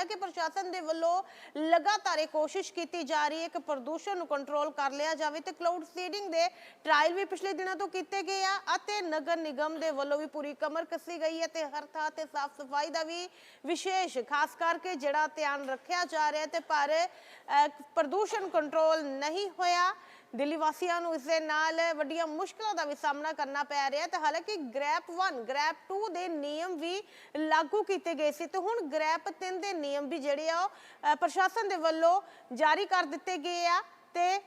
ਹਾਲਾਂਕਿ ਪ੍ਰਸ਼ਾਸਨ ਦੇ ਵੱਲੋਂ ਲਗਾਤਾਰ ਇਹ ਕੋਸ਼ਿਸ਼ ਕੀਤੀ ਜਾ ਰਹੀ ਹੈ ਕਿ ਪ੍ਰਦੂਸ਼ਣ ਨੂੰ ਕੰਟਰੋਲ ਕਰ ਲਿਆ ਜਾਵੇ ਤੇ ਕਲਾਊਡ ਸੀਡਿੰਗ ਦੇ ਟ੍ਰਾਇਲ ਵੀ ਪਿਛਲੇ ਦਿਨਾਂ ਤੋਂ ਕੀਤੇ ਗਏ ਆ ਅਤੇ ਨਗਰ ਨਿਗਮ ਦੇ ਵੱਲੋਂ ਵੀ ਪੂਰੀ ਕਮਰ ਕੱਸੀ ਗਈ ਹੈ ਤੇ ਹਰ ਥਾਂ ਤੇ ਸਾਫ਼ ਸਫ਼ਾਈ ਦਾ ਵੀ ਵਿਸ਼ੇਸ਼, ਖਾਸ ਕਰਕੇ ਜਿਹੜਾ ਧਿਆਨ ਰੱਖਿਆ ਜਾ ਰਿਹਾ ਤੇ ਪਰ ਪ੍ਰਦੂਸ਼ਣ ਕੰਟਰੋਲ ਨਹੀਂ ਹੋਇਆ। ਦਿੱਲੀ ਵਾਸੀਆਂ ਨੂੰ ਇਸ ਦੇ ਨਾਲ ਵੱਡੀਆਂ ਮੁਸ਼ਕਲਾਂ ਦਾ ਵੀ ਸਾਹਮਣਾ ਕਰਨਾ ਪੈ ਰਿਹਾ ਤੇ ਹਾਲਾਂਕਿ ਗ੍ਰੈਪ 1 ਗ੍ਰੈਪ 2 ਦੇ ਨਿਯਮ ਵੀ ਲਾਗੂ ਕੀਤੇ ਗਏ ਸੀ ਤੇ ਹੁਣ ਗ੍ਰੈਪ 3 ਦੇ ਨਿਯਮ ਵੀ ਜਿਹੜੇ ਆ ਉਹ ਪ੍ਰਸ਼ਾਸਨ ਦੇ ਵੱਲੋਂ ਜਾਰੀ ਕਰ ਦਿੱਤੇ ਗਏ ਆ ਤੇ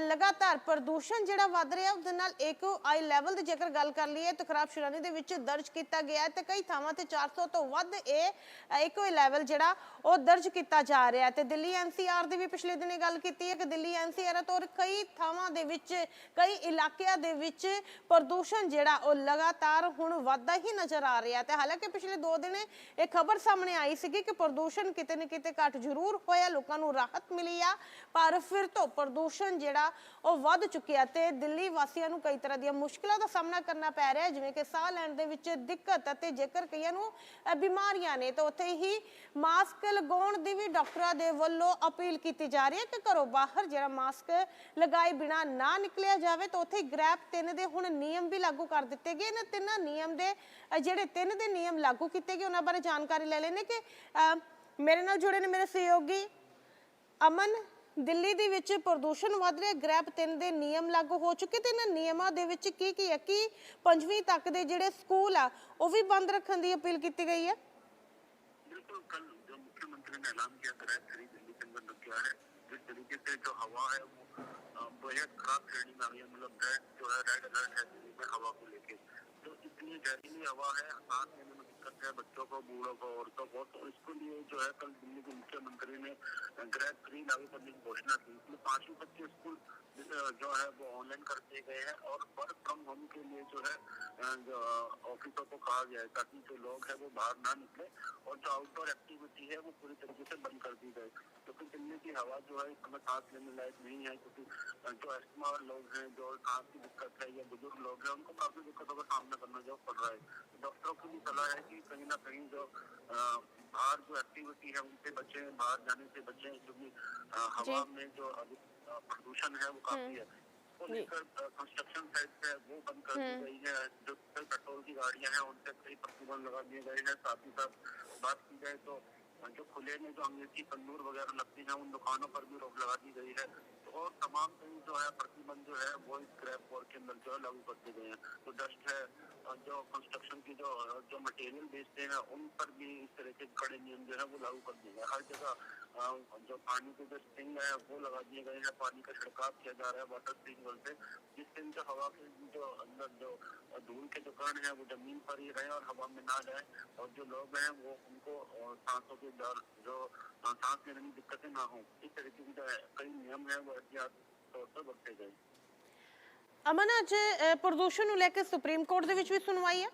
ਲਗਾਤਾਰ ਪ੍ਰਦੂਸ਼ਣ ਜਿਹੜਾ ਵੱਧ ਰਿਹਾ ਉਹਦੇ ਨਾਲ ਇੱਕ ਆਈ ਲੈਵਲ ਦੀ ਜੇਕਰ ਗੱਲ ਕਰ ਲਈਏ ਤਾਂ ਖਰਾਬ ਸ਼ੁਰਾਨੀ ਦੇ ਵਿੱਚ ਦਰਜ ਕੀਤਾ ਗਿਆ ਹੈ ਤੇ ਕਈ ਥਾਵਾਂ ਤੇ 400 ਤੋਂ ਵੱਧ ਇਹ ਅਹ, ਇੱਕੋ ਹੀ ਲੈਵਲ ਜਿਹੜਾ ਉਹ ਦਰਜ ਕੀਤਾ ਜਾ ਰਿਹਾ ਹੈ। ਤੇ ਦਿੱਲੀ ਐਨਸੀਆਰ ਦੀ ਵੀ ਪਿਛਲੇ ਦਿਨੇ ਗੱਲ ਕੀਤੀ ਹੈ ਕਿ ਦਿੱਲੀ ਐਨਸੀਆਰ ਤੋਂ ਕਈ ਥਾਵਾਂ ਦੇ ਵਿੱਚ ਕਈ ਇਲਾਕਿਆਂ ਦੇ ਵਿੱਚ ਪ੍ਰਦੂਸ਼ਣ ਜਿਹੜਾ ਉਹ ਲਗਾਤਾਰ ਹੁਣ ਵੱਧਦਾ ਹੀ ਨਜ਼ਰ ਆ ਰਿਹਾ ਤੇ ਹਾਲਾਂਕਿ ਪਿਛਲੇ 2 ਦਿਨ ਇਹ ਖਬਰ ਸਾਹਮਣੇ ਆਈ ਸੀਗੀ ਕਿ ਪ੍ਰਦੂਸ਼ਣ ਕਿਤੇ ਨਾ ਕਿਤੇ ਘਟ ਜ਼ਰੂਰ ਹੋਇਆ ਲੋਕਾਂ ਨੂੰ ਰਾਹਤ ਮਿਲੀ ਆ ਪਰ ਫਿਰ ਤੋਂ ਪ੍ਰਦੂਸ਼ਣ ਜਿਹੜਾ ਉਹ ਵੱਧ ਚੁੱਕਿਆ ਤੇ ਦਿੱਲੀ ਵਾਸੀਆਂ ਨੂੰ ਕਈ ਤਰ੍ਹਾਂ ਦੀਆਂ ਮੁਸ਼ਕਲਾਂ ਦਾ ਸਾਹਮਣਾ ਕਰਨਾ ਪੈ ਰਿਹਾ ਜਿਵੇਂ ਕਿ ਸਾਹ ਲੈਣ ਦੇ ਵਿੱਚ ਦਿੱਕਤ ਅਤੇ ਜੇਕਰ ਕਈਆਂ ਨੂੰ ਬਿਮਾਰੀਆਂ ਨੇ, ਤਾਂ ਉੱਥੇ ਹੀ ਮਾਸਕ ਲਗਾਉਣ ਦੀ ਵੀ ਡਾਕਟਰਾਂ ਦੇ ਵੱਲੋਂ ਅਪੀਲ ਕੀਤੀ ਜਾ ਰਹੀ ਹੈ ਕਿ ਘਰੋਂ ਬਾਹਰ ਜਿਹੜਾ ਮਾਸਕ ਲਗਾਏ ਬਿਨਾ ਨਾ ਨਿਕਲਿਆ ਜਾਵੇ, ਤਾਂ ਉੱਥੇ ਗ੍ਰੈਪ 3 ਦੇ ਹੁਣ ਨਿਯਮ ਵੀ ਲਾਗੂ ਕਰ ਦਿੱਤੇ ਗਏ ਨੇ। ਤਿੰਨਾਂ ਨਿਯਮ ਦੇ ਜਿਹੜੇ ਤਿੰਨ ਦੇ ਨਿਯਮ ਲਾਗੂ ਕੀਤੇ ਗਏ, ਉਹਨਾਂ ਬਾਰੇ ਜਾਣਕਾਰੀ ਲੈ ਲੈਣੇ ਕਿ ਮੇਰੇ ਨਾਲ ਜੁੜੇ ਨੇ ਮੇਰੇ ਸਹਿਯੋਗੀ ਅਮਨ ਦਿੱਲੀ ਦੇ ਵਿੱਚ ਪ੍ਰਦੂਸ਼ਣ ਵੱਧ ਰਿਹਾ ਗ੍ਰੈਪ 3 ਦੇ ਨਿਯਮ ਲਾਗੂ ਹੋ ਚੁੱਕੇ ਤੇ ਇਹਨਾਂ ਨਿਯਮਾਂ ਦੇ ਵਿੱਚ ਕੀ ਕੀ ਹੈ ਕਿ ਪੰਜਵੀਂ ਤੱਕ ਦੇ ਜਿਹੜੇ ਸਕੂਲ ਆ ਉਹ ਵੀ ਬੰਦ ਰੱਖਣ ਦੀ ਅਪੀਲ ਕੀਤੀ ਗਈ ਹੈ बिल्कुल कल जो मुख्यमंत्री ने ऐलान किया ग्रैप थ्री दिल्ली के अंदर किया है जिस तरीके से जो हवा है वो अ, बेहद खराब श्रेणी में आ गई है मतलब रेड जो है रेड अलर्ट है दिल्ली में हवा को लेके तो इतनी जहरीली हवा है सांस लेने में दिक्कत हैं बच्चों को, बूढ़ों को, औरतों को। तो इसके लिए जो है कल दिल्ली के मुख्यमंत्री ने ग्रेड थ्री लागू करने की घोषणा की। इसमें पांचवी बच्चे स्कूल जो है वो ऑनलाइन कर दिए गए हैं और वर्क फ्रॉम होम के लिए जो है ऑफिसों को कहा गया है ताकि जो लोग हैं वो बाहर ना निकले और जो आउटडोर एक्टिविटी है वो पूरी तरीके से बंद कर दी गई क्योंकि दिल्ली की हवा जो है इस समय सांस लेने लायक नहीं है क्योंकि अ, जो अस्थमा लोग हैं जो सांस की दिक्कत है या बुज़ुर्ग लोग हैं उनको काफ़ी दिक्कतों का सामना करना जो पड़ रहा है। डॉक्टरों की भी सलाह है कि कहीं ना कहीं जो बाहर जो एक्टिविटी है उनसे बचे बाहर जाने से बचे क्योंकि हवा में जो अधिक प्रदूषण है वो काफ़ी है। को लेकर कंस्ट्रक्शन साइट है वो बंद कर दी गई है। जो पेट्रोल की गाड़ियाँ हैं उनसे कई प्रतिबंध लगा दिए गए हैं। साथ ही साथ बात की जाए तो जो खुले में जो अंग्रेज़ी तंदूर वगैरह लगती है उन दुकानों पर भी रोक लगा दी गई है। तो और तमाम कई जो है प्रतिबंध जो है वो इस क्रैप वॉर के अंदर जो है लागू कर दिए गए हैं। तो डस्ट है जो कंस्ट्रक्शन की जो जो मटेरियल बेचते हैं, उन पर भी इस तरह के कड़े नियम जो है वो लागू कर दिए गए हर जगह जो पानी के जो स्टिंग है, वो लगा दिए गए हैं। पानी का छिड़काव किया जा रहा है वाटर स्प्रिंकलर से। जिससे जो हवा के जो अंदर जो धूल के जो कण है, वो ज़मीन पर ही रहे और हवा में ना जाए, और जो लोग हैं, वो उनको सांसों के दर, जो सांस लेने में दिक्कतें ना हो। इस तरीके की जो कई नियम है, वो एहतियात तौर पर बरते गए ਅਮਨ ਅੱਜ ਅ, ਪ੍ਰਦੂਸ਼ਣ ਨੂੰ ਲੈ ਕੇ सुप्रीम कोर्ट ਦੇ ਵਿੱਚ ਵੀ सुनवाई है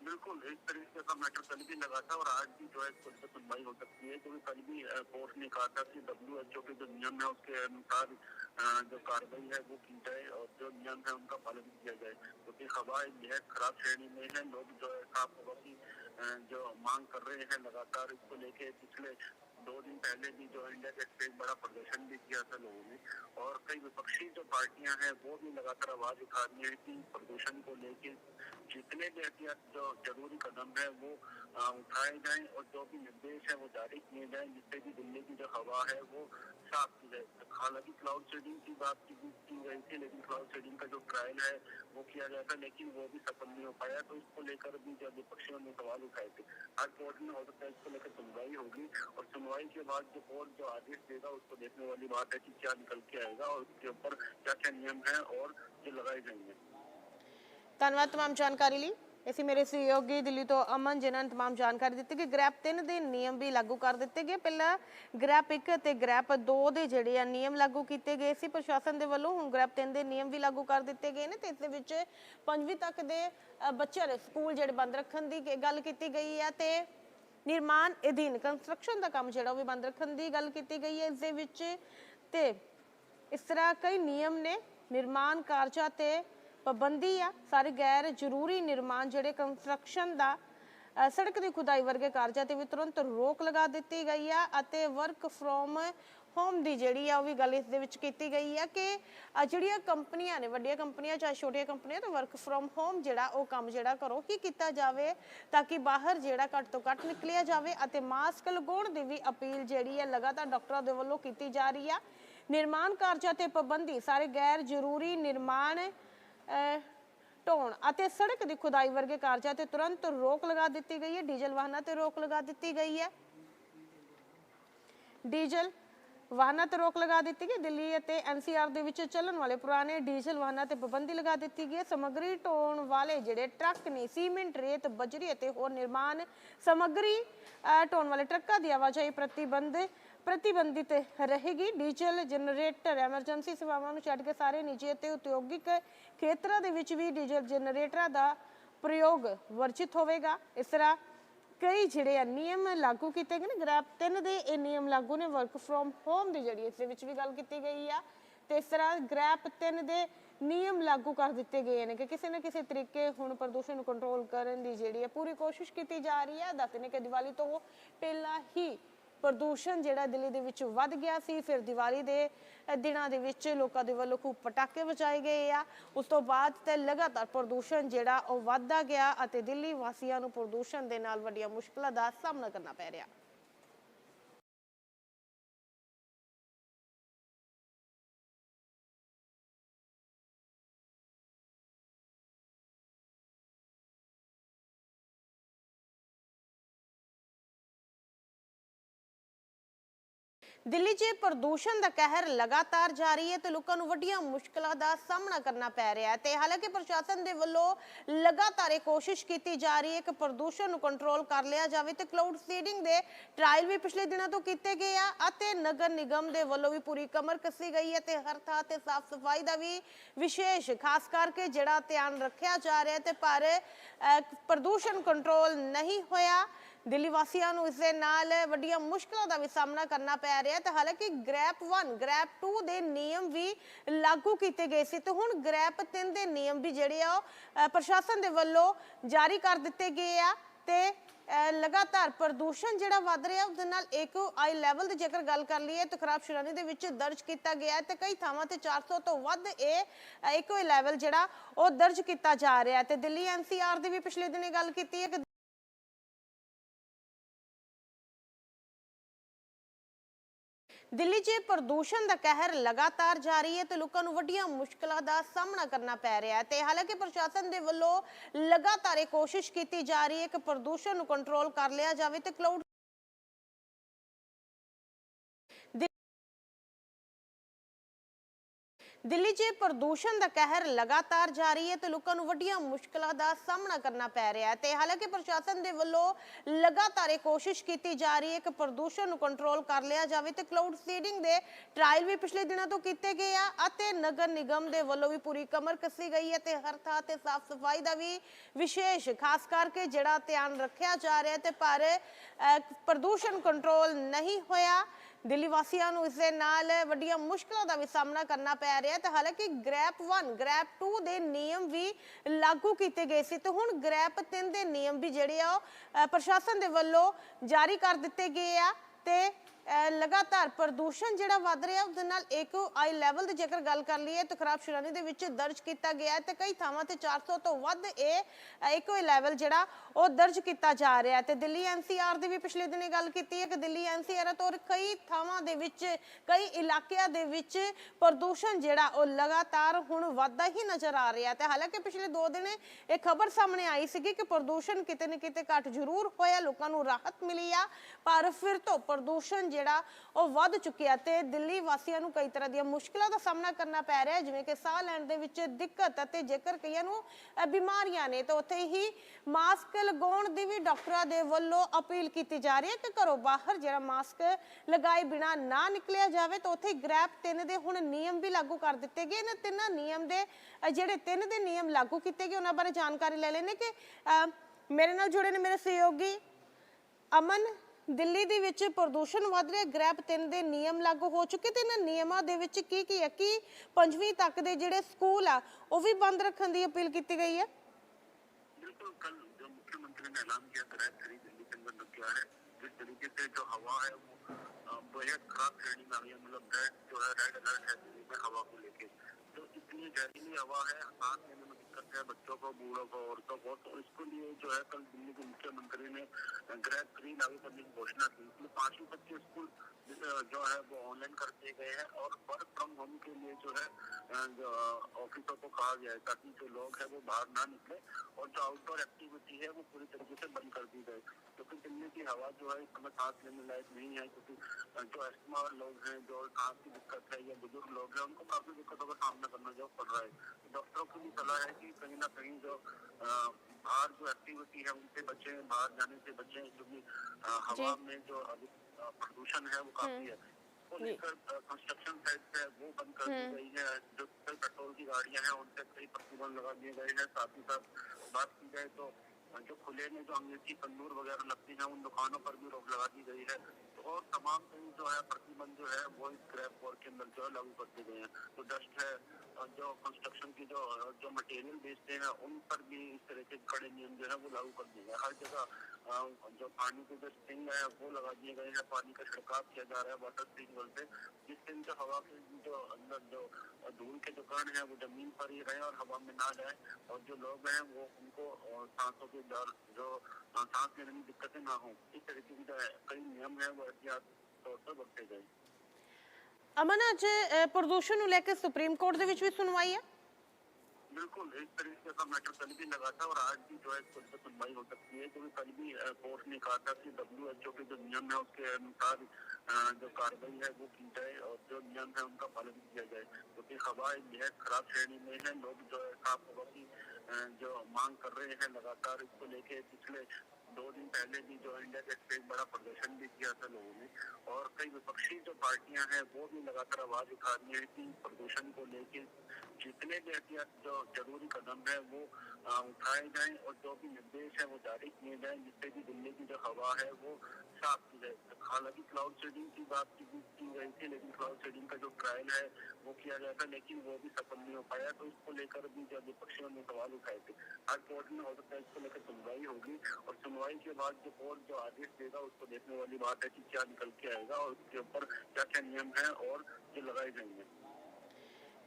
बिल्कुल इस तरीके का मैटर कल भी लगा था और आज भी जो है इस पर से सुनवाई हो सकती है क्योंकि कल भी अ, कोर्ट ने कहा था कि डब्ल्यू एच ओ के जो नियम है उसके अनुसार अ, जो कार्रवाई है वो की जाए और जो नियम है उनका पालन किया जाए क्योंकि हवा एक बेहद खराब श्रेणी में है लोग जो है साफ हवा की अ, जो मांग कर रहे हैं लगातार इसको लेके पिछले दो दिन पहले भी जो इंडिया गेट पे एक बड़ा प्रदर्शन भी किया था लोगों ने और कई विपक्षी जो पार्टियाँ हैं वो भी लगातार आवाज़ उठा रही है कि प्रदूषण को लेके जितने भी एहतियात जो ज़रूरी कदम है वो उठाए जाएँ और जो भी निर्देश है वो जारी किए जाएँ जिससे कि दिल्ली की जो हवा है वो साफ़ की जाए। हालाँकि क्लाउड सीडिंग की बात की, की गई थी लेकिन क्लाउड सीडिंग का जो ट्रायल है वो किया गया था लेकिन वो भी सफल नहीं हो पाया। तो इसको लेकर भी जो विपक्षियों ने सवाल उठाए थे। आज कोर्ट में है इसको लेकर सुनवाई होगी और सुनवाई के बाद जो कोर्ट जो आदेश देगा उसको देखने वाली बात है कि क्या निकल के आएगा और उसके ऊपर क्या क्या नियम है और जो लगाए जाएंगे ਧੰਨਵਾਦ तमाम ਜਾਣਕਾਰੀ ਲਈ ਅਸੀਂ ਮੇਰੇ ਸਹਿਯੋਗੀ ਦਿੱਲੀ ਤੋਂ ਅਮਨ ਜਿਨ੍ਹਾਂ ਨੇ तमाम ਜਾਣਕਾਰੀ ਦਿੱਤੀ ਕਿ ਗ੍ਰੈਪ 3 ਦੇ ਨਿਯਮ ਵੀ ਲਾਗੂ ਕਰ ਦਿੱਤੇ ਗਏ ਪਹਿਲਾਂ ਗ੍ਰੈਪ 1 ਤੇ ਗ੍ਰੈਪ 2 ਦੇ ਜਿਹੜੇ ਆ ਨਿਯਮ ਲਾਗੂ ਕੀਤੇ ਗਏ ਸੀ ਪ੍ਰਸ਼ਾਸਨ ਦੇ ਵੱਲੋਂ ਹੁਣ ਗ੍ਰੈਪ 3 ਦੇ ਨਿਯਮ ਵੀ ਲਾਗੂ ਕਰ ਦਿੱਤੇ ਗਏ ਨੇ ਤੇ ਇਸ ਦੇ ਵਿੱਚ ਪੰਜਵੀਂ ਤੱਕ ਦੇ ਅ, ਬੱਚਿਆਂ ਦੇ ਸਕੂਲ ਜਿਹੜੇ ਬੰਦ ਰੱਖਣ ਦੀ ਗ- ਗੱਲ ਕੀਤੀ ਗਈ ਹੈ ਤੇ ਨਿਰਮਾਣ, ਅਧੀਨ ਕੰਸਟਰਕਸ਼ਨ ਦਾ ਕੰਮ ਜਿਹੜਾ ਉਹ ਵੀ ਬੰਦ ਰੱਖਣ ਦੀ ਗੱਲ ਕੀਤੀ ਗਈ ਹੈ ਇਸ ਦੇ ਵਿੱਚ। ਤੇ ਇਸ ਤਰ੍ਹਾਂ ਕਈ ਨਿਯਮ ਨੇ ਨਿਰਮਾਣ ਕਾਰਜਾਂ ਤੇ ਪਾਬੰਦੀ ਆ, ਸਾਰੇ ਗੈਰ ਜ਼ਰੂਰੀ ਨਿਰਮਾਣ ਜਿਹੜੇ ਕੰਸਟਰਕਸ਼ਨ ਦਾ ਸੜਕ ਦੀ ਖੁਦਾਈ ਵਰਗੇ ਕਾਰਜਾਂ ਤੇ ਵੀ ਤੁਰੰਤ ਰੋਕ ਲਗਾ ਦਿੱਤੀ ਗਈ ਆ ਅਤੇ ਵਰਕ ਫਰੋਮ ਹੋਮ ਦੀ ਜਿਹੜੀ ਆ ਉਹ ਵੀ ਗੱਲ ਇਸ ਦੇ ਵਿੱਚ ਕੀਤੀ ਗਈ ਆ ਕਿ ਜਿਹੜੀਆਂ ਕੰਪਨੀਆਂ ਨੇ, ਵੱਡੀਆਂ ਕੰਪਨੀਆਂ ਚਾਹੇ ਛੋਟੀਆਂ ਕੰਪਨੀਆਂ ਤਾਂ ਵਰਕ ਫਰੋਮ ਹੋਮ ਜਿਹੜਾ ਉਹ ਕੰਮ ਜਿਹੜਾ ਕਰੋ ਹੀ ਕੀਤਾ ਜਾਵੇ ਤਾਂ ਕਿ ਬਾਹਰ ਜਿਹੜਾ ਘੱਟ ਤੋਂ ਘੱਟ ਨਿਕਲਿਆ ਜਾਵੇ ਅਤੇ ਮਾਸਕ ਲਗਾਉਣ ਦੀ ਵੀ ਅਪੀਲ ਜਿਹੜੀ ਹੈ ਲਗਾਤਾਰ ਡਾਕਟਰਾਂ ਦੇ ਵੱਲੋਂ ਕੀਤੀ ਜਾ ਰਹੀ ਆ। ਨਿਰਮਾਣ ਕਾਰਜਾਂ ਤੇ ਪਾਬੰਦੀ ਸਾਰੇ ਗੈਰ ਜ਼ਰੂਰੀ ਨਿਰਮਾਣ ਢੋਣ ਅਤੇ ਸੜਕ ਦੀ ਖੁਦਾਈ ਵਰਗੇ ਕਾਰਜਾਂ ਤੇ ਤੁਰੰਤ ਰੋਕ ਲਗਾ ਦਿੱਤੀ ਗਈ ਹੈ, ਡੀਜ਼ਲ ਵਾਹਨਾਂ ਤੇ ਰੋਕ ਲਗਾ ਦਿੱਤੀ ਗਈ ਹੈ। ਡੀਜ਼ਲ ਵਾਹਨਾਂ ਤੇ ਰੋਕ ਲਗਾ ਦਿੱਤੀ ਗਈ। ਦਿੱਲੀ ਅਤੇ ਐਨਸੀਆਰ ਦੇ ਵਿੱਚ ਚੱਲਣ ਵਾਲੇ ਪੁਰਾਣੇ ਡੀਜ਼ਲ ਵਾਹਨਾਂ ਤੇ ਪਾਬੰਦੀ ਲਗਾ ਦਿੱਤੀ ਗਈ ਹੈ। ਸਮੱਗਰੀ ਢੋਣ ਵਾਲੇ ਜਿਹੜੇ ਟਰੱਕ ਨੇ, ਸੀਮੈਂਟ, ਰੇਤ, ਬਜਰੀ ਅਤੇ ਹੋਰ ਨਿਰਮਾਣ ਸਮੱਗਰੀ ਢੋਣ ਵਾਲੇ ਟਰੱਕਾਂ ਦੀ ਆਵਾਜਾਈ ਪ੍ਰਤੀਬੰਧ, ਪ੍ਰਤੀਬੰਧਿਤ ਰਹੇਗੀ। ਡੀਜ਼ਲ ਜਨਰੇਟਰ ਐਮਰਜੈਂਸੀ ਸੇਵਾਵਾਂ ਨੂੰ ਛੱਡ ਕੇ ਸਾਰੇ ਨਿੱਜੀ ਅਤੇ ਉਦਯੋਗਿਕ ਖੇਤਰਾਂ ਦੇ ਵਿੱਚ ਵੀ ਡੀਜ਼ਲ ਜਨਰੇਟਰਾਂ ਦਾ ਪ੍ਰਯੋਗ ਵਰਜਿਤ ਹੋਵੇਗਾ। ਇਸ ਤਰ੍ਹਾਂ ਕਈ ਜਿਹੜੇ ਆ ਨਿਯਮ ਲਾਗੂ ਕੀਤੇ ਗਏ ਨੇ ਗ੍ਰੈਪ 3 ਦੇ ਇਹ ਨਿਯਮ ਲਾਗੂ ਨੇ ਵਰਕ ਫਰੋਮ ਹੋਮ ਦੀ ਜਿਹੜੀ ਇਸ ਦੇ ਵਿੱਚ ਵੀ ਗੱਲ ਕੀਤੀ ਗਈ ਆ। ਤੇ ਇਸ ਤਰ੍ਹਾਂ ਗ੍ਰੈਪ 3 ਦੇ ਨਿਯਮ ਲਾਗੂ ਕਰ ਦਿੱਤੇ ਗਏ ਨੇ ਕਿ ਕਿਸੇ ਨਾ ਕਿਸੇ ਤਰੀਕੇ ਹੁਣ ਪ੍ਰਦੂਸ਼ਣ ਨੂੰ ਕੰਟਰੋਲ ਕਰਨ ਦੀ ਜਿਹੜੀ ਹੈ ਪੂਰੀ ਕੋਸ਼ਿਸ਼ ਕੀਤੀ ਜਾ ਰਹੀ ਹੈ ਦੱਸਦੇ ਨੇ ਕਿ ਦੀਵਾਲੀ ਤੋਂ ਪਹਿਲਾਂ ਹੀ ਪ੍ਰਦੂਸ਼ਣ ਜਿਹੜਾ ਦਿੱਲੀ ਦੇ ਵਿੱਚ ਵੱਧ ਗਿਆ ਸੀ, ਫਿਰ ਦੀਵਾਲੀ ਦੇ ਦਿਨਾਂ ਦੇ ਵਿੱਚ ਲੋਕਾਂ ਦੇ ਵੱਲੋਂ ਖੂਬ ਪਟਾਕੇ ਵਜਾਏ ਗਏ ਆ। ਉਸ ਤੋਂ ਬਾਅਦ ਤੇ ਲਗਾਤਾਰ ਪ੍ਰਦੂਸ਼ਣ ਜਿਹੜਾ ਉਹ ਵੱਧਦਾ ਗਿਆ ਅਤੇ ਦਿੱਲੀ ਵਾਸੀਆਂ ਨੂੰ ਪ੍ਰਦੂਸ਼ਣ ਦੇ ਨਾਲ ਵੱਡੀਆਂ ਮੁਸ਼ਕਲਾਂ ਦਾ ਸਾਹਮਣਾ ਕਰਨਾ ਪੈ ਰਿਹਾ। ਦਿੱਲੀ 'ਚ ਪ੍ਰਦੂਸ਼ਣ ਦਾ ਕਹਿਰ ਲਗਾਤਾਰ ਜਾਰੀ ਹੈ ਤੇ ਲੋਕਾਂ ਨੂੰ ਵੱਡੀਆਂ ਮੁਸ਼ਕਲਾਂ ਦਾ ਸਾਹਮਣਾ ਕਰਨਾ ਪੈ ਰਿਹਾ ਹੈ ਤੇ ਹਾਲਾਂਕਿ ਪ੍ਰਸ਼ਾਸਨ ਦੇ ਵੱਲੋਂ ਲਗਾਤਾਰ ਇਹ ਕੋਸ਼ਿਸ਼ ਕੀਤੀ ਜਾ ਰਹੀ ਹੈ ਕਿ ਪ੍ਰਦੂਸ਼ਣ ਨੂੰ ਕੰਟਰੋਲ ਕਰ ਲਿਆ ਜਾਵੇ ਤੇ ਕਲਾਊਡ ਸੀਡਿੰਗ ਦੇ ਟ੍ਰਾਇਲ ਵੀ ਪਿਛਲੇ ਦਿਨਾਂ ਤੋਂ ਕੀਤੇ ਗਏ ਆ ਅਤੇ ਨਗਰ ਨਿਗਮ ਦੇ ਵੱਲੋਂ ਵੀ ਪੂਰੀ ਕਮਰ ਕੱਸੀ ਗਈ ਹੈ ਤੇ ਹਰ ਥਾਂ ਤੇ ਸਾਫ਼ ਸਫ਼ਾਈ ਦਾ ਵੀ ਵਿਸ਼ੇਸ਼, ਖਾਸ ਕਰਕੇ ਜਿਹੜਾ ਧਿਆਨ ਰੱਖਿਆ ਜਾ ਰਿਹਾ ਹੈ ਤੇ ਪਰ ਪ੍ਰਦੂਸ਼ਣ ਕੰਟਰੋਲ ਨਹੀਂ ਹੋਇਆ। ਦਿੱਲੀ ਵਾਸੀਆਂ ਨੂੰ ਇਸ ਦੇ ਨਾਲ ਵੱਡੀਆਂ ਮੁਸ਼ਕਲਾਂ ਦਾ ਵੀ ਸਾਹਮਣਾ ਕਰਨਾ ਪੈ ਰਿਹਾ ਹੈ। ਤੇ ਹਾਲਾਂਕਿ ਗ੍ਰੈਪ 1 ਗ੍ਰੈਪ 2 ਦੇ ਨਿਯਮ ਵੀ ਲਾਗੂ ਕੀਤੇ ਗਏ ਸੀ। ਤੇ ਹੁਣ ਗ੍ਰੈਪ 3 ਦੇ ਨਿਯਮ ਵੀ ਜਿਹੜੇ ਆ ਉਹ ਪ੍ਰਸ਼ਾਸਨ ਦੇ ਵੱਲੋਂ ਜਾਰੀ ਕਰ ਦਿੱਤੇ ਗਏ ਆ। ਤੇ ਲਗਾਤਾਰ ਪ੍ਰਦੂਸ਼ਣ ਜਿਹੜਾ ਵੱਧ ਰਿਹਾ ਉਸ ਦੇ ਨਾਲ ਇੱਕ ਆਈ ਲੈਵਲ ਦੀ ਜੇਕਰ ਗੱਲ ਕਰ ਲਈਏ ਤਾਂ ਖਰਾਬ ਸ਼ੁਰਾਨੀ ਦੇ ਵਿੱਚ ਦਰਜ ਕੀਤਾ ਗਿਆ ਹੈ ਤੇ ਕਈ ਥਾਵਾਂ ਤੇ 400 ਤੋਂ ਵੱਧ ਇਹ ਇੱਕੋ ਹੀ ਲੈਵਲ ਜਿਹੜਾ ਉਹ ਦਰਜ ਕੀਤਾ ਜਾ ਰਿਹਾ ਹੈ। ਤੇ ਦਿੱਲੀ ਐਨਸੀਆਰ ਦੀ ਵੀ ਪਿਛਲੇ ਦਿਨੇ ਗੱਲ ਕੀਤੀ ਹੈ ਕਿ ਦਿੱਲੀ 'ਚ ਪ੍ਰਦੂਸ਼ਣ ਦਾ ਕਹਿਰ ਲਗਾਤਾਰ ਜਾਰੀ ਹੈ ਤੇ ਲੋਕਾਂ ਨੂੰ ਵੱਡੀਆਂ ਮੁਸ਼ਕਲਾਂ ਦਾ ਸਾਹਮਣਾ ਕਰਨਾ ਪੈ ਰਿਹਾ ਹੈ ਤੇ ਹਾਲਾਂਕਿ ਪ੍ਰਸ਼ਾਸਨ ਦੇ ਵੱਲੋਂ ਲਗਾਤਾਰ ਇਹ ਕੋਸ਼ਿਸ਼ ਕੀਤੀ ਜਾ ਰਹੀ ਹੈ ਕਿ ਪ੍ਰਦੂਸ਼ਣ ਨੂੰ ਕੰਟਰੋਲ ਕਰ ਲਿਆ ਜਾਵੇ ਤੇ ਕਲਾਊਡ ਦਿੱਲੀ 'ਚ ਪ੍ਰਦੂਸ਼ਣ ਦਾ ਕਹਿਰ ਲਗਾਤਾਰ ਜਾਰੀ ਹੈ ਤੇ ਲੋਕਾਂ ਨੂੰ ਵੱਡੀਆਂ ਮੁਸ਼ਕਲਾਂ ਦਾ ਸਾਹਮਣਾ ਕਰਨਾ ਪੈ ਰਿਹਾ ਹੈ ਤੇ ਹਾਲਾਂਕਿ ਪ੍ਰਸ਼ਾਸਨ ਦੇ ਵੱਲੋਂ ਲਗਾਤਾਰ ਇਹ ਕੋਸ਼ਿਸ਼ ਕੀਤੀ ਜਾ ਰਹੀ ਹੈ ਕਿ ਪ੍ਰਦੂਸ਼ਣ ਨੂੰ ਕੰਟਰੋਲ ਕਰ ਲਿਆ ਜਾਵੇ ਤੇ ਕਲਾਊਡ ਸੀਡਿੰਗ ਦੇ ਟ੍ਰਾਇਲ ਵੀ ਪਿਛਲੇ ਦਿਨਾਂ ਤੋਂ ਕੀਤੇ ਗਏ ਆ ਅਤੇ ਨਗਰ ਨਿਗਮ ਦੇ ਵੱਲੋਂ ਵੀ ਪੂਰੀ ਕਮਰ ਕੱਸੀ ਗਈ ਹੈ ਤੇ ਹਰ ਥਾਂ ਤੇ ਸਾਫ਼ ਸਫ਼ਾਈ ਦਾ ਵੀ ਵਿਸ਼ੇਸ਼, ਖਾਸ ਕਰਕੇ ਜਿਹੜਾ ਧਿਆਨ ਰੱਖਿਆ ਜਾ ਰਿਹਾ ਹੈ ਤੇ ਪਰ ਪ੍ਰਦੂਸ਼ਣ ਕੰਟਰੋਲ ਨਹੀਂ ਹੋਇਆ। ਦਿੱਲੀ ਵਾਸੀਆਂ ਨੂੰ ਇਸ ਦੇ ਨਾਲ ਵੱਡੀਆਂ ਮੁਸ਼ਕਲਾਂ ਦਾ ਵੀ ਸਾਹਮਣਾ ਕਰਨਾ ਪੈ ਰਿਹਾ ਤੇ ਹਾਲਾਂਕਿ ਗ੍ਰੈਪ 1 ਗ੍ਰੈਪ 2 ਦੇ ਨਿਯਮ ਵੀ ਲਾਗੂ ਕੀਤੇ ਗਏ ਸੀ। ਤੇ ਹੁਣ ਗ੍ਰੈਪ 3 ਦੇ ਨਿਯਮ ਵੀ ਜਿਹੜੇ ਆ ਉਹ ਪ੍ਰਸ਼ਾਸਨ ਦੇ ਵੱਲੋਂ ਜਾਰੀ ਕਰ ਦਿੱਤੇ ਗਏ ਆ। ਤੇ ਲਗਾਤਾਰ ਪ੍ਰਦੂਸ਼ਣ ਜਿਹੜਾ ਵੱਧ ਰਿਹਾ ਉਸ ਨਾਲ ਇੱਕ ਆਈ ਲੈਵਲ ਦੀ ਜੇਕਰ ਗੱਲ ਕਰ ਲਈਏ, ਤਾਂ ਖਰਾਬ ਸ਼ੁਰਾਨੀ ਦੇ ਵਿੱਚ ਦਰਜ ਕੀਤਾ ਗਿਆ ਹੈ ਤੇ ਕਈ ਥਾਵਾਂ ਤੇ 400 ਤੋਂ ਵੱਧ ਇਹ ਇੱਕੋ ਹੀ ਲੈਵਲ ਜਿਹੜਾ ਉਹ ਦਰਜ ਕੀਤਾ ਜਾ ਰਿਹਾ ਹੈ। ਤੇ ਦਿੱਲੀ ਐਨਸੀਆਰ ਦੀ ਵੀ ਪਿਛਲੇ ਦਿਨੇ ਗੱਲ ਕੀਤੀ ਹੈ ਕਿ ਦਿੱਲੀ ਐਨਸੀਆਰ ਤੋਂ ਕਈ ਥਾਵਾਂ ਦੇ ਵਿੱਚ, ਕਈ ਇਲਾਕਿਆਂ ਦੇ ਵਿੱਚ ਪ੍ਰਦੂਸ਼ਣ ਜਿਹੜਾ ਉਹ ਲਗਾਤਾਰ ਹੁਣ ਵੱਧਦਾ ਹੀ ਨਜ਼ਰ ਆ ਰਿਹਾ ਤੇ ਹਾਲਾਂਕਿ ਪਿਛਲੇ 2 ਦਿਨ ਇਹ ਖਬਰ ਸਾਹਮਣੇ ਆਈ ਸੀਗੀ ਕਿ ਪ੍ਰਦੂਸ਼ਣ ਕਿਤੇ ਨਾ ਕਿਤੇ ਘਟ ਜ਼ਰੂਰ ਹੋਇਆ, ਲੋਕਾਂ ਨੂੰ ਰਾਹਤ ਮਿਲੀ ਆ, ਪਰ ਫਿਰ ਤੋਂ ਪ੍ਰਦੂਸ਼ਣ ਜਿਹੜਾ ਉਹ ਵੱਧ ਚੁੱਕਿਆ ਤੇ ਦਿੱਲੀ ਵਾਸੀਆਂ ਨੂੰ ਕਈ ਤਰ੍ਹਾਂ ਦੀਆਂ ਮੁਸ਼ਕਲਾਂ ਦਾ ਸਾਹਮਣਾ ਕਰਨਾ ਪੈ ਰਿਹਾ ਜਿਵੇਂ ਕਿ ਸਾਹ ਲੈਣ ਦੇ ਵਿੱਚ ਦਿੱਕਤ ਅਤੇ ਜੇਕਰ ਕਈਆਂ ਨੂੰ ਬਿਮਾਰੀਆਂ ਨੇ, ਤਾਂ ਉੱਥੇ ਹੀ ਮਾਸਕ ਲਗਾਉਣ ਦੀ ਵੀ ਡਾਕਟਰਾਂ ਦੇ ਵੱਲੋਂ ਅਪੀਲ ਕੀਤੀ ਜਾ ਰਹੀ ਹੈ ਕਿ ਘਰੋਂ ਬਾਹਰ ਜਿਹੜਾ ਮਾਸਕ ਲਗਾਏ ਬਿਨਾ ਨਾ ਨਿਕਲਿਆ ਜਾਵੇ, ਤਾਂ ਉੱਥੇ ਗ੍ਰੈਪ 3 ਦੇ ਹੁਣ ਨਿਯਮ ਵੀ ਲਾਗੂ ਕਰ ਦਿੱਤੇ ਗਏ ਨੇ। ਤਿੰਨਾਂ ਨਿਯਮ ਦੇ ਜਿਹੜੇ ਤਿੰਨ ਦੇ ਨਿਯਮ ਲਾਗੂ ਕੀਤੇ ਗਏ, ਉਹਨਾਂ ਬਾਰੇ ਜਾਣਕਾਰੀ ਲੈ ਲੈਣੇ ਕਿ ਮੇਰੇ ਨਾਲ ਜੁੜੇ ਨੇ ਮੇਰੇ ਸਹਿਯੋਗੀ ਅਮਨ ਦਿੱਲੀ ਦੇ ਵਿੱਚ ਪ੍ਰਦੂਸ਼ਣ ਵੱਧ ਰਿਹਾ ਗ੍ਰੈਪ 3 ਦੇ ਨਿਯਮ ਲਾਗੂ ਹੋ ਚੁੱਕੇ ਤੇ ਇਹਨਾਂ ਨਿਯਮਾਂ ਦੇ ਵਿੱਚ ਕੀ ਕੀ ਹੈ ਕਿ ਪੰਜਵੀਂ ਤੱਕ ਦੇ ਜਿਹੜੇ ਸਕੂਲ ਆ ਉਹ ਵੀ ਬੰਦ ਰੱਖਣ ਦੀ ਅਪੀਲ ਕੀਤੀ ਗਈ ਹੈ बिल्कुल कल जो मुख्यमंत्री ने ऐलान किया ग्रैप थ्री दिल्ली के अंदर लग गया है जिस तरीके से जो हवा है वो अ, बेहद खराब श्रेणी में आ गई है मतलब रेड जो है रेड अलर्ट है दिल्ली में हवा को लेके तो इतनी जहरीली हवा है सांस लेने में दिक्कत है बच्चों को, बूढ़ों को, औरतों को। तो इसके लिए जो है कल दिल्ली के मुख्यमंत्री ने ग्रैप थ्री लागू करने की घोषणा की। इसमें तक के स्कूल जो है वो ऑनलाइन कर दिए गए हैं और वर्क फ्रॉम होम के लिए जो है ऑफिसों को कहा गया है ताकि जो लोग है वो बाहर ना निकले और जो आउटडोर एक्टिविटी है वो पूरी तरीके से बंद कर दी जाए। क्योंकि दिल्ली की हवा जो है इस समय सांस लेने लायक नहीं है, क्योंकि जो अस्थमा लोग हैं, जो सांस की दिक्कत है या बुज़ुर्ग लोग हैं, उनको काफ़ी दिक्कतों का सामना करना जो पड़ रहा है। डॉक्टरों की भी सलाह है कि कहीं ना कहीं जो बाहर जो एक्टिविटी है उनसे बचे बाहर जाने से बचे क्योंकि हवा में जो अधिक प्रदूषण है वो काफ़ी है। जी। लेकर कंस्ट्रक्शन साइट है वो बंद कर दी गई है। जो कई पेट्रोल की गाड़ियाँ हैं उनसे कई प्रतिबंध लगा दिए गए हैं। साथ ही साथ बात की जाए तो जो खुले में जो अंग्रेज़ी तंदूर वगैरह लगती हैं उन दुकानों पर भी रोक लगा दी गई है। तो और तमाम कई जो है प्रतिबंध जो है वो इस क्रैप बोर्ड के अंदर जो है लागू कर दिए गए हैं। तो डस्ट है जो कंस्ट्रक्शन की जो जो मटेरियल बेचते हैं, उन पर भी इस तरह के कड़े नियम जो है वो लागू कर दिए गए हर जगह जो पानी के जो स्टिंग है, वो लगा दिए गए हैं। पानी का छिड़काव किया जा रहा है वाटर स्प्रिंकलर से। जिससे जो हवा के जो अंदर जो धूल के जो कण है, वो ज़मीन पर ही रहे और हवा में ना जाए, और जो लोग हैं, वो उनको सांसों के दर, जो सांस लेने में दिक्कतें ना हो। इस तरीके की जो कई नियम है, वो एहतियात तौर पर बरते गए ਅਮਨ ਅੱਜ ਅ, ਪ੍ਰਦੂਸ਼ਣ ਨੂੰ ਲੈ ਕੇ ਸੁਪਰੀਮ ਕੋਰਟ ਦੇ ਵਿੱਚ ਵੀ ਸੁਣਵਾਈ ਹੈ बिल्कुल इस तरीके का मैटर कल भी लगा था और आज भी जो है इस पर से सुनवाई हो सकती है क्योंकि कल भी अ, कोर्ट ने कहा था कि डब्ल्यू एच ओ के जो नियम है उसके अनुसार अ, जो कार्रवाई है वो की जाए और जो नियम है उनका पालन किया जाए क्योंकि हवा एक बेहद खराब श्रेणी में है लोग जो है साफ हवा की अ, जो मांग कर रहे हैं लगातार इसको लेके पिछले दो दिन पहले भी जो इंडिया गेट पे एक बड़ा प्रदर्शन भी किया था लोगों ने और कई विपक्षी जो पार्टियां हैं वो भी लगातार आवाज उठा रही है कि प्रदूषण को लेके जितने भी एहतियात जो ज़रूरी कदम है वो उठाए जाएँ और जो भी निर्देश है वो जारी किए जाएँ जिससे कि दिल्ली की जो हवा है वो साफ़ की जाए। हालाँकि क्लाउड शेडिंग की बात की, गई थी लेकिन क्लाउड शेडिंग का जो ट्रायल है वो किया गया था लेकिन वो भी सफल नहीं हो पाया। तो इसको लेकर भी जो विपक्षियों ने सवाल उठाए थे। हर कोर्ट में हो सकता है इसको लेकर सुनवाई होगी और सुनवाई के बाद जो कोर्ट जो आदेश देगा उसको देखने वाली बात है कि क्या निकल के आएगा और उसके ऊपर क्या क्या नियम है और जो लगाए जाएँगे।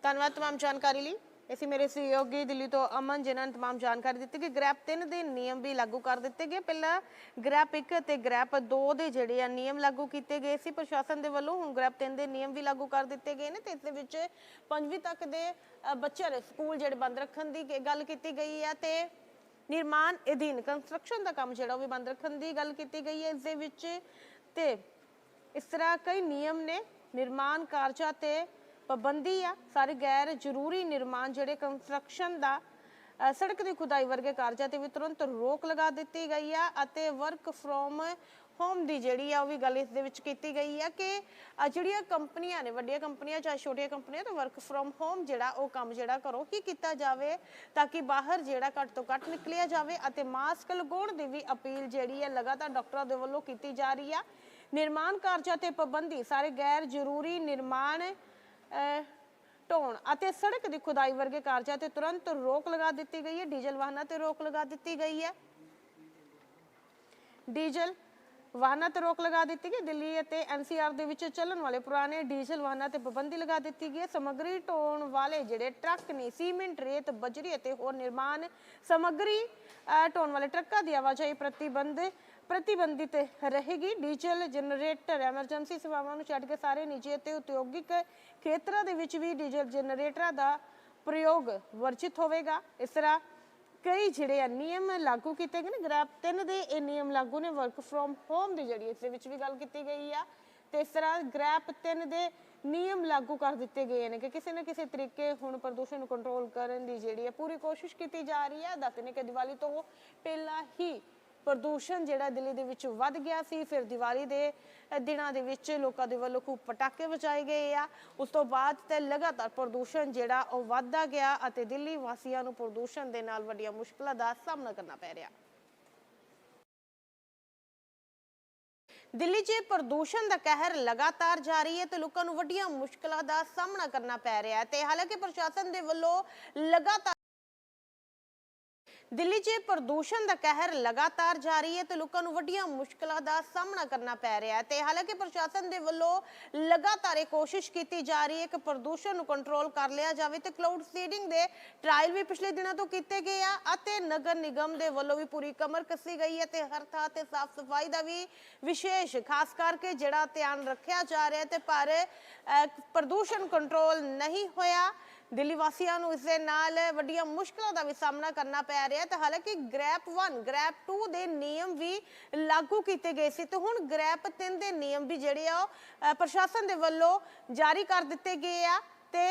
ਧੰਨਵਾਦ तमाम ਜਾਣਕਾਰੀ ਲਈ ਅਸੀਂ ਮੇਰੇ ਸਹਿਯੋਗੀ ਦਿੱਲੀ ਤੋਂ ਅਮਨ ਜਿਨ੍ਹਾਂ ਨੇ तमाम ਜਾਣਕਾਰੀ ਦਿੱਤੀ ਕਿ ਗ੍ਰੈਪ 3 ਦੇ ਨਿਯਮ ਵੀ ਲਾਗੂ ਕਰ ਦਿੱਤੇ ਗਏ ਪਹਿਲਾਂ ਗ੍ਰੈਪ 1 ਅਤੇ ਗ੍ਰੈਪ 2 ਦੇ ਜਿਹੜੇ ਆ ਨਿਯਮ ਲਾਗੂ ਕੀਤੇ ਗਏ ਸੀ ਪ੍ਰਸ਼ਾਸਨ ਦੇ ਵੱਲੋਂ ਹੁਣ ਗ੍ਰੈਪ 3 ਦੇ ਨਿਯਮ ਵੀ ਲਾਗੂ ਕਰ ਦਿੱਤੇ ਗਏ ਨੇ ਤੇ ਇਸ ਦੇ ਵਿੱਚ ਪੰਜਵੀਂ ਤੱਕ ਦੇ ਅ, ਬੱਚਿਆਂ ਦੇ ਸਕੂਲ ਜਿਹੜੇ ਬੰਦ ਰੱਖਣ ਦੀ ਗ- ਗੱਲ ਕੀਤੀ ਗਈ ਹੈ ਤੇ ਨਿਰਮਾਣ ਅਧੀਨ ਕੰਸਟਰਕਸ਼ਨ ਦਾ ਕੰਮ ਜਿਹੜਾ ਉਹ ਵੀ ਬੰਦ ਰੱਖਣ ਦੀ ਗੱਲ ਕੀਤੀ ਗਈ ਹੈ ਇਸ ਦੇ ਵਿੱਚ ਤੇ ਇਸ ਤਰ੍ਹਾਂ ਕਈ ਨਿਯਮ ਨੇ ਨਿਰਮਾਣ ਕਾਰਜਾਂ ਤੇ ਪਾਬੰਦੀ ਆ, ਸਾਰੇ ਗੈਰ ਜ਼ਰੂਰੀ ਨਿਰਮਾਣ ਜਿਹੜੇ ਕੰਸਟਰਕਸ਼ਨ ਦਾ ਸੜਕ ਦੀ ਖੁਦਾਈ ਵਰਗੇ ਕਾਰਜਾਂ ਤੇ ਵੀ ਤੁਰੰਤ ਰੋਕ ਲਗਾ ਦਿੱਤੀ ਗਈ ਆ ਅਤੇ ਵਰਕ ਫਰੋਮ ਹੋਮ ਦੀ ਜਿਹੜੀ ਆ ਉਹ ਵੀ ਗੱਲ ਇਸ ਦੇ ਵਿੱਚ ਕੀਤੀ ਗਈ ਆ ਕਿ ਜਿਹੜੀਆਂ ਕੰਪਨੀਆਂ ਨੇ, ਵੱਡੀਆਂ ਕੰਪਨੀਆਂ ਚਾਹੇ ਛੋਟੀਆਂ ਕੰਪਨੀਆਂ, ਤਾਂ ਵਰਕ ਫਰੋਮ ਹੋਮ ਜਿਹੜਾ ਉਹ ਕੰਮ ਜਿਹੜਾ ਕਰੋ ਹੀ ਕੀਤਾ ਜਾਵੇ ਤਾਂ ਕਿ ਬਾਹਰ ਜਿਹੜਾ ਘੱਟ ਤੋਂ ਘੱਟ ਨਿਕਲਿਆ ਜਾਵੇ ਅਤੇ ਮਾਸਕ ਲਗਾਉਣ ਦੀ ਵੀ ਅਪੀਲ ਜਿਹੜੀ ਹੈ ਲਗਾਤਾਰ ਡਾਕਟਰਾਂ ਦੇ ਵੱਲੋਂ ਕੀਤੀ ਜਾ ਰਹੀ ਆ। ਨਿਰਮਾਣ ਕਾਰਜਾਂ ਤੇ ਪਾਬੰਦੀ, ਸਾਰੇ ਗੈਰ ਜ਼ਰੂਰੀ ਨਿਰਮਾਣ ਢੋਣ। ਅਤੇ ਸੜਕ ਦੀ ਖੁਦਾਈ ਵਰਗੇ ਕਾਰਜਾਂ ਤੇ ਤੁਰੰਤ ਰੋਕ ਲਗਾ ਦਿੱਤੀ ਗਈ ਹੈ। ਡੀਜ਼ਲ ਵਾਹਨਾਂ ਤੇ ਰੋਕ ਲਗਾ ਦਿੱਤੀ ਗਈ ਹੈ। ਡੀਜ਼ਲ ਵਾਹਨਾਂ ਤੇ ਰੋਕ ਲਗਾ ਦਿੱਤੀ ਗਈ। ਦਿੱਲੀ ਅਤੇ ਐਨਸੀਆਰ ਦੇ ਵਿੱਚ ਚੱਲਣ ਵਾਲੇ ਪੁਰਾਣੇ ਡੀਜ਼ਲ ਵਾਹਨਾਂ ਤੇ ਪਾਬੰਦੀ ਲਗਾ ਦਿੱਤੀ ਗਈ ਹੈ। ਸਮੱਗਰੀ ਢੋਣ ਵਾਲੇ ਜਿਹੜੇ ਟਰੱਕ ਨੇ, ਸੀਮੈਂਟ, ਰੇਤ, ਬਜਰੀ ਅਤੇ ਹੋਰ ਨਿਰਮਾਣ ਸਮੱਗਰੀ ਢੋਣ ਵਾਲੇ ਟਰੱਕਾਂ ਦੀ ਆਵਾਜਾਈ ਪ੍ਰਤੀਬੰਧ, ਪ੍ਰਤੀਬੰਧਿਤ ਰਹੇਗੀ। ਡੀਜ਼ਲ ਜਨਰੇਟਰ ਐਮਰਜੈਂਸੀ ਸੇਵਾਵਾਂ ਨੂੰ ਛੱਡ ਕੇ ਸਾਰੇ ਨਿੱਜੀ ਅਤੇ ਉਦਯੋਗਿਕ ਖੇਤਰਾਂ ਦੇ ਵਿੱਚ ਵੀ ਡੀਜ਼ਲ ਜਨਰੇਟਰਾਂ ਦਾ ਪ੍ਰਯੋਗ ਵਰਜਿਤ ਹੋਵੇਗਾ। ਇਸ ਤਰ੍ਹਾਂ ਕਈ ਜਿਹੜੇ ਆ ਨਿਯਮ ਲਾਗੂ ਕੀਤੇ ਗਏ ਨੇ ਗ੍ਰੈਪ 3 ਦੇ ਇਹ ਨਿਯਮ ਲਾਗੂ ਨੇ ਵਰਕ ਫਰੋਮ ਹੋਮ ਦੀ ਜਿਹੜੀ ਇਸ ਦੇ ਵਿੱਚ ਵੀ ਗੱਲ ਕੀਤੀ ਗਈ ਆ। ਤੇ ਇਸ ਤਰ੍ਹਾਂ ਗ੍ਰੈਪ 3 ਦੇ ਨਿਯਮ ਲਾਗੂ ਕਰ ਦਿੱਤੇ ਗਏ ਨੇ ਕਿ ਕਿਸੇ ਨਾ ਕਿਸੇ ਤਰੀਕੇ ਹੁਣ ਪ੍ਰਦੂਸ਼ਣ ਨੂੰ ਕੰਟਰੋਲ ਕਰਨ ਦੀ ਜਿਹੜੀ ਹੈ ਪੂਰੀ ਕੋਸ਼ਿਸ਼ ਕੀਤੀ ਜਾ ਰਹੀ ਹੈ ਦੱਸਦੇ ਨੇ ਕਿ ਦੀਵਾਲੀ ਤੋਂ ਪਹਿਲਾਂ ਹੀ ਪ੍ਰਦੂਸ਼ਣ ਜਿਹੜਾ ਦਿੱਲੀ ਦੇ ਵਿੱਚ ਵੱਧ ਗਿਆ ਸੀ, ਫਿਰ ਦੀਵਾਲੀ ਦੇ ਦਿਨਾਂ ਦੇ ਵਿੱਚ ਲੋਕਾਂ ਦੇ ਵੱਲੋਂ ਖੂਬ ਪਟਾਕੇ ਵਜਾਏ ਗਏ ਆ। ਉਸ ਤੋਂ ਬਾਅਦ ਤੇ ਲਗਾਤਾਰ ਪ੍ਰਦੂਸ਼ਣ ਜਿਹੜਾ ਉਹ ਵੱਧਦਾ ਗਿਆ ਅਤੇ ਦਿੱਲੀ ਵਾਸੀਆਂ ਨੂੰ ਪ੍ਰਦੂਸ਼ਣ ਦੇ ਨਾਲ ਵੱਡੀਆਂ ਮੁਸ਼ਕਲਾਂ ਦਾ ਸਾਹਮਣਾ ਕਰਨਾ ਪੈ ਰਿਹਾ। ਦਿੱਲੀ 'ਚ ਪ੍ਰਦੂਸ਼ਣ ਦਾ ਕਹਿਰ ਲਗਾਤਾਰ ਜਾਰੀ ਹੈ ਤੇ ਲੋਕਾਂ ਨੂੰ ਵੱਡੀਆਂ ਮੁਸ਼ਕਲਾਂ ਦਾ ਸਾਹਮਣਾ ਕਰਨਾ ਪੈ ਰਿਹਾ ਹੈ ਤੇ ਹਾਲਾਂਕਿ ਪ੍ਰਸ਼ਾਸਨ ਦੇ ਵੱਲੋਂ ਲਗਾਤਾਰ ਦਿੱਲੀ 'ਚ ਪ੍ਰਦੂਸ਼ਣ ਦਾ ਕਹਿਰ ਲਗਾਤਾਰ ਜਾਰੀ ਹੈ ਤੇ ਲੋਕਾਂ ਨੂੰ ਵੱਡੀਆਂ ਮੁਸ਼ਕਲਾਂ ਦਾ ਸਾਹਮਣਾ ਕਰਨਾ ਪੈ ਰਿਹਾ ਹੈ ਤੇ ਹਾਲਾਂਕਿ ਪ੍ਰਸ਼ਾਸਨ ਦੇ ਵੱਲੋਂ ਲਗਾਤਾਰ ਇਹ ਕੋਸ਼ਿਸ਼ ਕੀਤੀ ਜਾ ਰਹੀ ਹੈ ਕਿ ਪ੍ਰਦੂਸ਼ਣ ਨੂੰ ਕੰਟਰੋਲ ਕਰ ਲਿਆ ਜਾਵੇ ਤੇ ਕਲਾਊਡ ਸੀਡਿੰਗ ਦੇ ਟ੍ਰਾਇਲ ਵੀ ਪਿਛਲੇ ਦਿਨਾਂ ਤੋਂ ਕੀਤੇ ਗਏ ਆ ਅਤੇ ਨਗਰ ਨਿਗਮ ਦੇ ਵੱਲੋਂ ਵੀ ਪੂਰੀ ਕਮਰ ਕੱਸੀ ਗਈ ਹੈ ਤੇ ਹਰ ਥਾਂ ਤੇ ਸਾਫ਼ ਸਫ਼ਾਈ ਦਾ ਵੀ ਵਿਸ਼ੇਸ਼, ਖਾਸ ਕਰਕੇ ਜਿਹੜਾ ਧਿਆਨ ਰੱਖਿਆ ਜਾ ਰਿਹਾ ਹੈ ਤੇ ਪਰ ਪ੍ਰਦੂਸ਼ਣ ਕੰਟਰੋਲ ਨਹੀਂ ਹੋਇਆ। ਦਿੱਲੀ ਵਾਸੀਆਂ ਨੂੰ ਇਸ ਦੇ ਨਾਲ ਵੱਡੀਆਂ ਮੁਸ਼ਕਲਾਂ ਦਾ ਵੀ ਸਾਹਮਣਾ ਕਰਨਾ ਪੈ ਰਿਹਾ ਤੇ ਹਾਲਾਂਕਿ ਗ੍ਰੈਪ 1 ਗ੍ਰੈਪ 2 ਦੇ ਨਿਯਮ ਵੀ ਲਾਗੂ ਕੀਤੇ ਗਏ ਸੀ ਤੇ ਹੁਣ ਗ੍ਰੈਪ 3 ਦੇ ਨਿਯਮ ਵੀ ਜਿਹੜੇ ਆ ਉਹ ਪ੍ਰਸ਼ਾਸਨ ਦੇ ਵੱਲੋਂ ਜਾਰੀ ਕਰ ਦਿੱਤੇ ਗਏ ਆ ਤੇ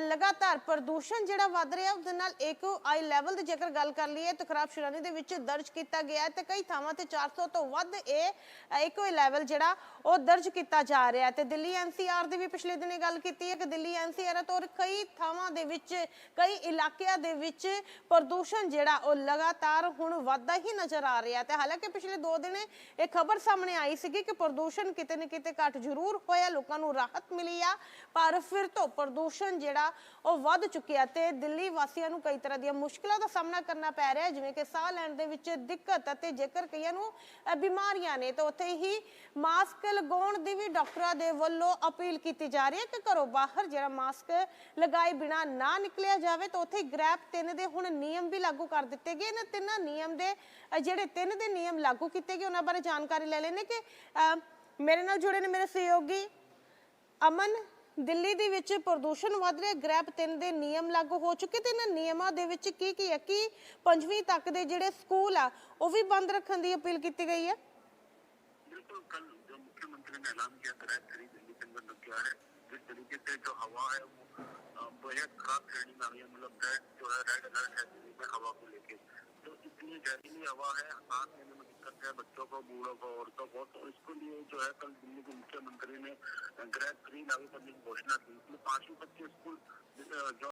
ਲਗਾਤਾਰ ਪ੍ਰਦੂਸ਼ਣ ਜਿਹੜਾ ਵੱਧ ਰਿਹਾ ਉਸ ਨਾਲ ਇੱਕ ਆਈ ਲੈਵਲ ਦੀ ਜੇਕਰ ਗੱਲ ਕਰ ਲਈਏ ਤਾਂ ਖਰਾਬ ਸ਼੍ਰੇਣੀ ਦੇ ਵਿੱਚ ਦਰਜ ਕੀਤਾ ਗਿਆ ਹੈ ਤੇ ਕਈ ਥਾਵਾਂ ਤੇ 400 ਤੋਂ ਵੱਧ ਇਹ ਇੱਕੋ ਹੀ ਲੈਵਲ ਜਿਹੜਾ ਉਹ ਦਰਜ ਕੀਤਾ ਜਾ ਰਿਹਾ ਹੈ। ਤੇ ਦਿੱਲੀ ਐਨਸੀਆਰ ਦੀ ਵੀ ਪਿਛਲੇ ਦਿਨੇ ਗੱਲ ਕੀਤੀ ਹੈ ਕਿ ਦਿੱਲੀ ਐਨਸੀਆਰ ਤੋਂ ਕਈ ਥਾਵਾਂ ਦੇ ਵਿੱਚ, ਕਈ ਇਲਾਕਿਆਂ ਦੇ ਵਿੱਚ ਪ੍ਰਦੂਸ਼ਣ ਜਿਹੜਾ ਉਹ ਲਗਾਤਾਰ ਹੁਣ ਵੱਧਦਾ ਹੀ ਨਜ਼ਰ ਆ ਰਿਹਾ ਤੇ ਹਾਲਾਂਕਿ ਪਿਛਲੇ 2 ਦਿਨ ਇਹ ਖਬਰ ਸਾਹਮਣੇ ਆਈ ਸੀਗੀ ਕਿ ਪ੍ਰਦੂਸ਼ਣ ਕਿਤੇ ਨਾ ਕਿਤੇ ਘਟ ਜ਼ਰੂਰ ਹੋਇਆ, ਲੋਕਾਂ ਨੂੰ ਰਾਹਤ ਮਿਲੀ ਆ, ਪਰ ਫਿਰ ਤੋਂ ਪ੍ਰਦੂਸ਼ਣ ਜਿਹੜਾ ਉਹ ਵੱਧ ਚੁੱਕਿਆ ਤੇ ਦਿੱਲੀ ਵਾਸੀਆਂ ਨੂੰ ਕਈ ਤਰ੍ਹਾਂ ਦੀਆਂ ਮੁਸ਼ਕਲਾਂ ਦਾ ਸਾਹਮਣਾ ਕਰਨਾ ਪੈ ਰਿਹਾ ਜਿਵੇਂ ਕਿ ਸਾਹ ਲੈਣ ਦੇ ਵਿੱਚ ਦਿੱਕਤ ਅਤੇ ਜੇਕਰ ਕਈਆਂ ਨੂੰ ਬਿਮਾਰੀਆਂ ਨੇ, ਤਾਂ ਉੱਥੇ ਹੀ ਮਾਸਕ ਲਗਾਉਣ ਦੀ ਵੀ ਡਾਕਟਰਾਂ ਦੇ ਵੱਲੋਂ ਅਪੀਲ ਕੀਤੀ ਜਾ ਰਹੀ ਹੈ ਕਿ ਘਰੋਂ ਬਾਹਰ ਜਿਹੜਾ ਮਾਸਕ ਲਗਾਏ ਬਿਨਾ ਨਾ ਨਿਕਲਿਆ ਜਾਵੇ, ਤਾਂ ਉੱਥੇ ਗ੍ਰੈਪ 3 ਦੇ ਹੁਣ ਨਿਯਮ ਵੀ ਲਾਗੂ ਕਰ ਦਿੱਤੇ ਗਏ ਨੇ। ਤਿੰਨਾਂ ਨਿਯਮ ਦੇ ਜਿਹੜੇ ਤਿੰਨ ਦੇ ਨਿਯਮ ਲਾਗੂ ਕੀਤੇ ਗਏ, ਉਹਨਾਂ ਬਾਰੇ ਜਾਣਕਾਰੀ ਲੈ ਲੈਣੇ ਕਿ ਮੇਰੇ ਨਾਲ ਜੁੜੇ ਨੇ ਮੇਰੇ ਸਹਿਯੋਗੀ ਅਮਨ ਦਿੱਲੀ ਦੇ ਵਿੱਚ ਪ੍ਰਦੂਸ਼ਣ ਵੱਧ ਰਿਹਾ ਗ੍ਰੈਪ 3 ਦੇ ਨਿਯਮ ਲਾਗੂ ਹੋ ਚੁੱਕੇ ਤੇ ਇਹਨਾਂ ਨਿਯਮਾਂ ਦੇ ਵਿੱਚ ਕੀ ਕੀ ਹੈ ਕਿ ਪੰਜਵੀਂ ਤੱਕ ਦੇ ਜਿਹੜੇ ਸਕੂਲ ਆ ਉਹ ਵੀ ਬੰਦ ਰੱਖਣ ਦੀ ਅਪੀਲ ਕੀਤੀ ਗਈ ਹੈ बिल्कुल कल जो मुख्यमंत्री ने ऐलान किया ग्रैप थ्री दिल्ली के अंदर लग गया है जिस तरीके से जो हवा है वो अ, बेहद खराब श्रेणी में आ गई है मतलब रेड जो है रेड अलर्ट है दिल्ली में हवा को लेके तो इतनी जहरीली हवा है सांस लेने में दिक्कत है बच्चों को बूढ़ों को औरतों को तो इसके लिए जो है कल दिल्ली के मुख्यमंत्री ने ग्रैप थ्री लागू करने की घोषणा की इसमें पांचवी तक के स्कूल अ, जो